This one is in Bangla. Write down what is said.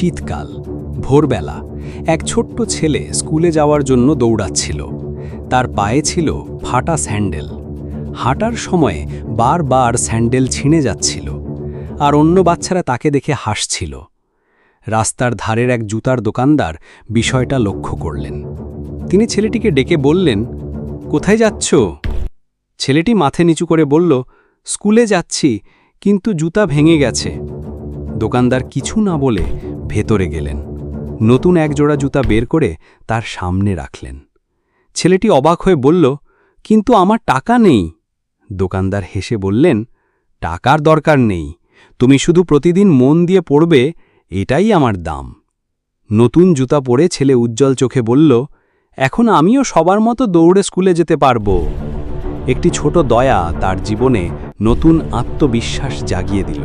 শীতকাল, ভোরবেলা এক ছোট্ট ছেলে স্কুলে যাওয়ার জন্য দৌড়াচ্ছিল। তার পায়ে ছিল ফাটা স্যান্ডেল। হাঁটার সময়ে বারবার স্যান্ডেল ছিঁড়ে যাচ্ছিল আর অন্য বাচ্চারা তাকে দেখে হাসছিল। রাস্তার ধারের এক জুতার দোকানদার বিষয়টা লক্ষ্য করলেন। তিনি ছেলেটিকে ডেকে বললেন, কোথায় যাচ্ছ? ছেলেটি মাথে নিচু করে বলল, স্কুলে যাচ্ছি, কিন্তু জুতা ভেঙে গেছে। দোকানদার কিছু না বলে ভেতরে গেলেন। নতুন এক জোড়া জুতা বের করে তার সামনে রাখলেন। ছেলেটি অবাক হয়ে বলল, কিন্তু আমার টাকা নেই। দোকানদার হেসে বললেন, টাকার দরকার নেই। তুমি শুধু প্রতিদিন মন দিয়ে পড়বে, এটাই আমার দাম। নতুন জুতা পরে ছেলে উজ্জ্বল চোখে বলল, এখন আমিও সবার মতো দৌড়ে স্কুলে যেতে পারব। একটি ছোট দয়া তার জীবনে নতুন আত্মবিশ্বাস জাগিয়ে দিল।